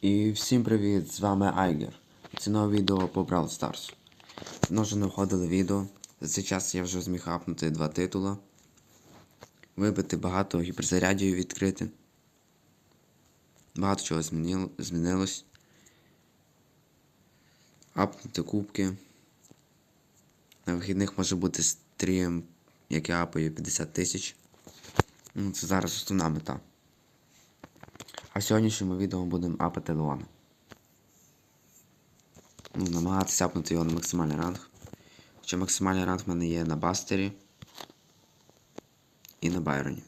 І всім привіт! З вами Айгер. Це нове відео по Brawl Stars. Давно вже не входили відео. За цей час я вже зміг апнути два титула. Вибити багато гіперзарядів відкрити. Багато чого змінило, змінилось. Апнути кубки. На вихідних може бути стрім, як я апаю 50 тисяч. Ну, це зараз основна мета. А в сьогоднішньому відео будемо апати Леона. Ну, намагатися апнути його на максимальний ранг. Хоча максимальний ранг в мене є на Бастері і на Байроні.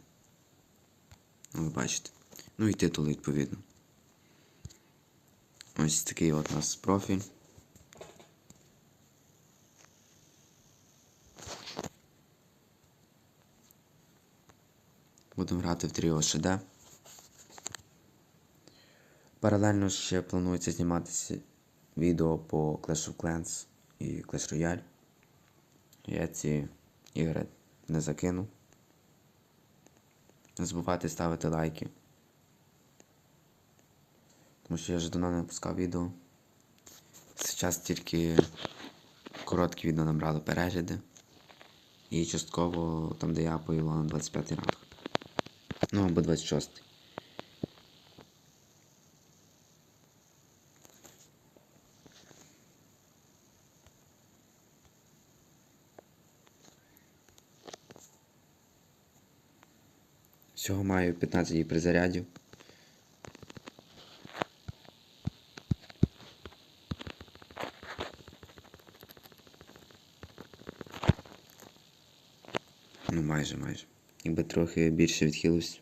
Ну, ви бачите. Ну і титули відповідно. Ось такий от у нас профіль. Будемо грати в тріо ШД. Паралельно ще планується зніматися відео по Clash of Clans і Clash Royale. Я ці ігри не закину. Не забувайте ставити лайки. Тому що я вже давно не випускав відео. Зараз тільки короткі відео набрали перегляди. І частково там, де я поїла на 25 ранг. Ну або 26. Всього маю 15 призарядів. Ну майже, майже. Якби трохи більше відхилився.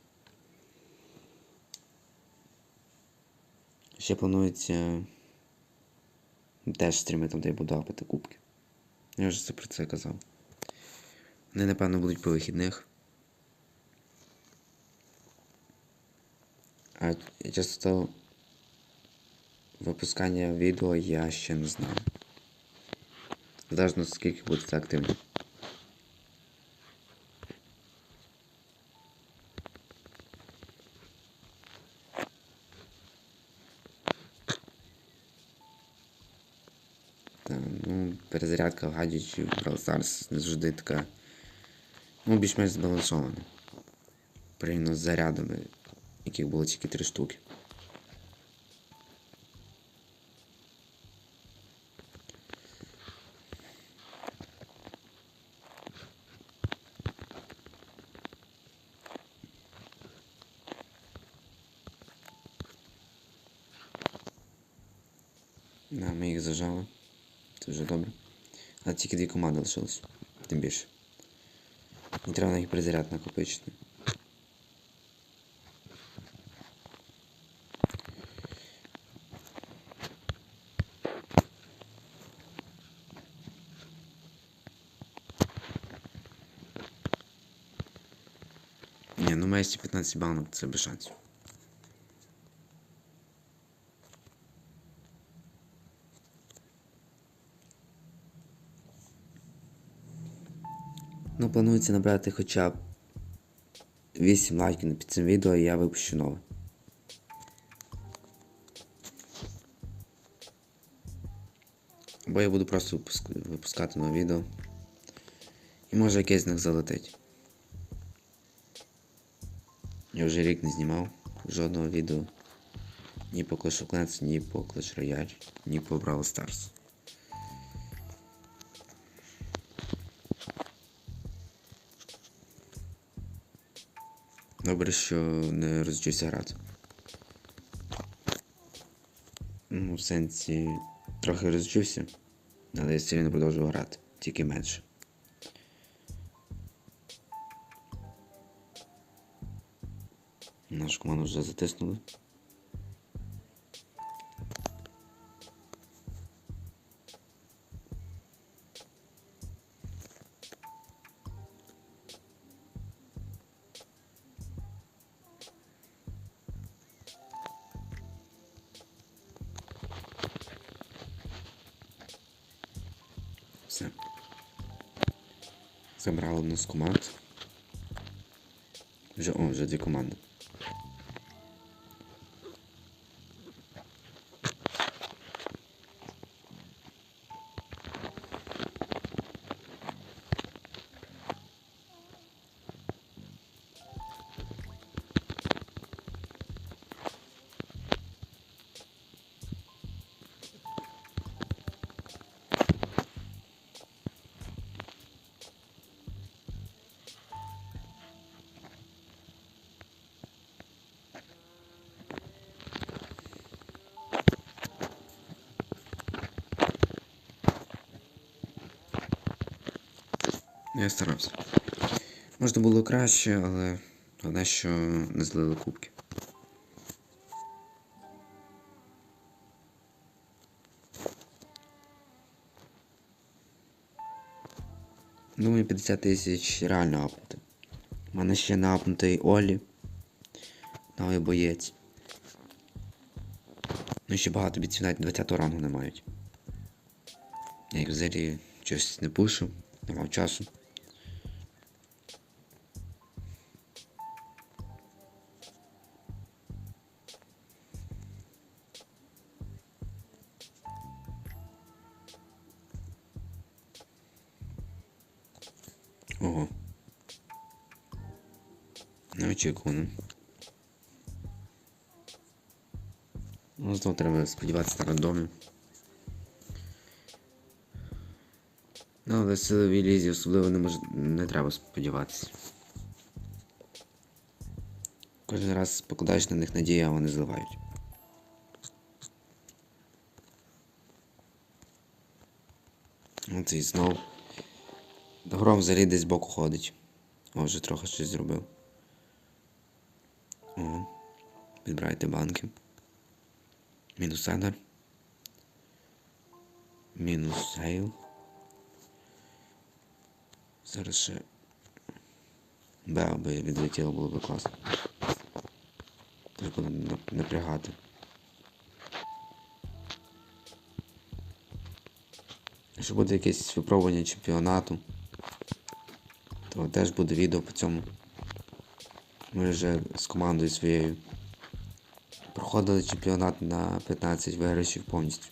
Ще планується теж стріми де я буду апати кубки. Я вже це про це казав. Вони, напевно, будуть по вихідних. А часто випускання відео я ще не знаю. Залежно скільки буде це активно. Ну, перезарядка в Brawl Stars завжди така. Ну, більш-менш збалансована. Порівняно з зарядами, яких було тільки три штуки. Да, ми їх зажали. Це вже добре. А тільки дві команди лишилось. Тим більше. Не треба на їх перезаряд накопичити. Має 15 банок, це без шансів. Ну, планується набрати хоча б 8 лайків під цим відео і я випущу нове. Або я буду просто випускати нове відео. І може якесь з них залетить. Я вже рік не знімав жодного відео. Ні по Clash of Clans, ні по Clash Royale, ні по Brawl Stars. Добре, що не розчився грати. Ну, в сенсі, трохи розчився, але я все рівно продовжував грати, тільки менше. Нашу команду вже затиснули. Все. Забрали одну з команд. Вже, о, вже дві команди. Я старався. Можна було краще, але головне, що не злили кубки. Думаю, 50 тисяч реально апнути. У мене ще не Олі. Новий боєць. Ну ще багато бійців навіть 20 рангу не мають. Я їх взагалі щось не пушу, не мав часу. Неочікувано. Ну, знову треба сподіватися на рандомі. Ну, але силовій лізі особливо не, мож... не треба сподіватися. Кожен раз покладаєш на них надію, а вони зливають. Оце і знов. Гром взагалі десь збоку ходить. О, вже трохи щось зробив. Підбирайте банки. Мінус Едар. Мінус Гейл. Зараз ще. Б, аби відлетіло було б класно. Треба буде напрягати. Якщо буде якесь випробування чемпіонату, то теж буде відео по цьому. Ми вже з командою своєю проходили чемпіонат на 15 виграшів повністю.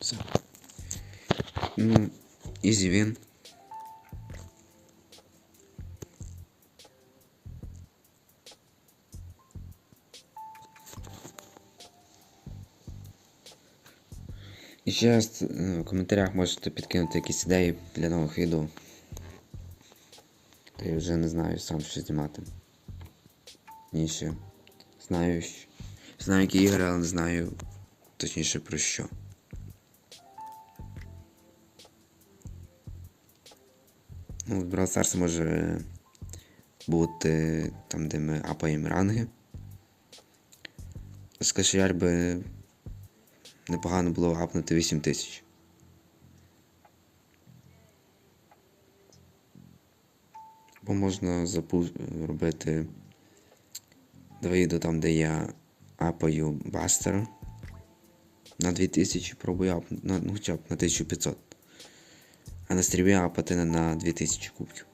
Все. Ну, ізі він. Ще е, в коментарях можете підкинути якісь ідеї для нових відео. То я вже не знаю сам що знімати. Ні ще. Знаю, знаю які ігри, але не знаю точніше про що. Ну, Brawl Stars може бути там, де ми апаємо ранги. З кашеяль би непогано було апнути 8 тисяч. Бо можна запу... робити відео там, де я апаю бастера на 2000, пробую апнути, на, ну, хоча б на 1500. А на стрімі апати на 2000 кубків.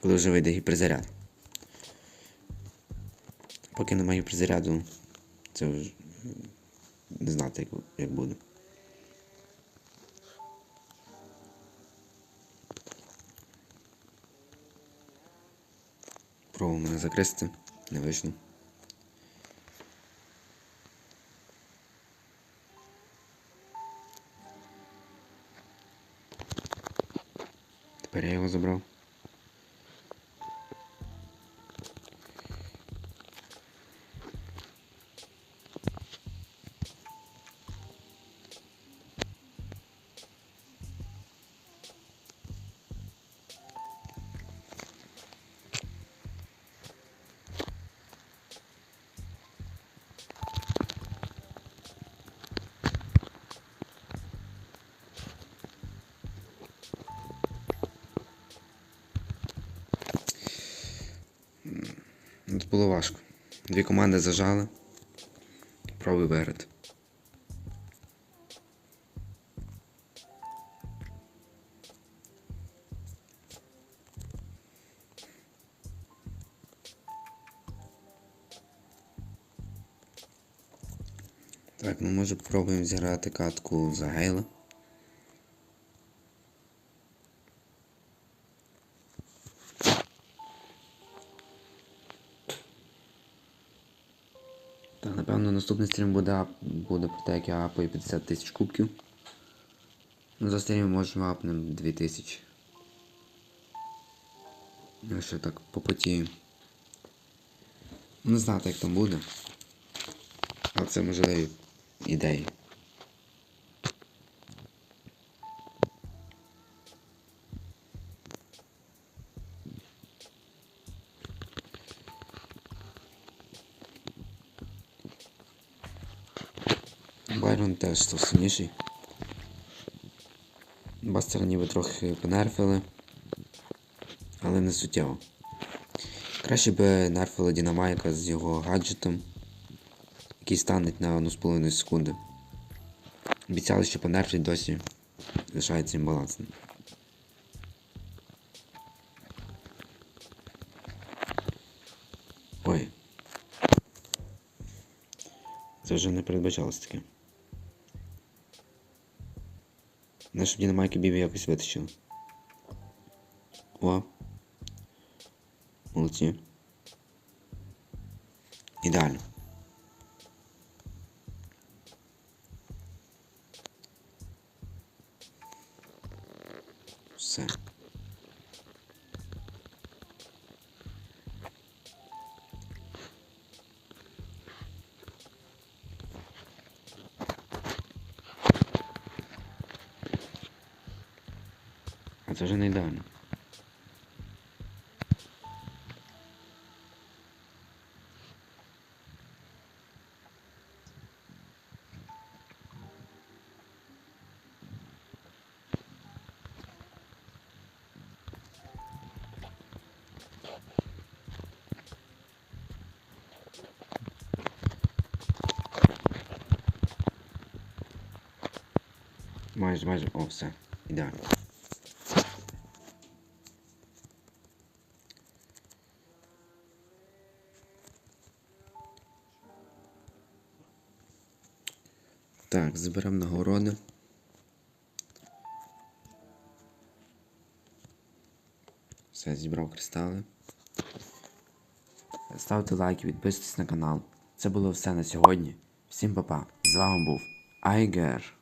Коли вже вийде гіперзаряд. Поки немає гіперзаряду, це вже не знати, як, буде. Пробував мене закрести, не вийшло. Тепер я його забрав. Було важко. Дві команди зажали. Пробуй виграти. Так, ну може попробуємо зіграти катку за Гейла. Наступний стрім буде, буде про те, як я апаю 50 тисяч кубків. Ну, за стрім можемо апнем 2000. Якщо так по поті. Не знати як там буде. Але це можливі ідеї. Байрон теж сильніший. Бастера ніби трохи понерфили, але не суттєво. Краще би нерфили Дінамайка з його гаджетом, який станеть на 1,5 секунди. Обіцяли, що понерфлять досі лишається імбалансним. Ой. Це вже не передбачалось таке. Не щоб Дінамайки бібі якось витащили. О. Молодці. Ідеально. Все. Це вже не ідеально. Майже, майже, о, все, ідеально. Так, зберемо нагороди. Все, зібрав кристали. Ставте лайки, підписуйтесь на канал. Це було все на сьогодні. Всім па-па. З вами був Айгер.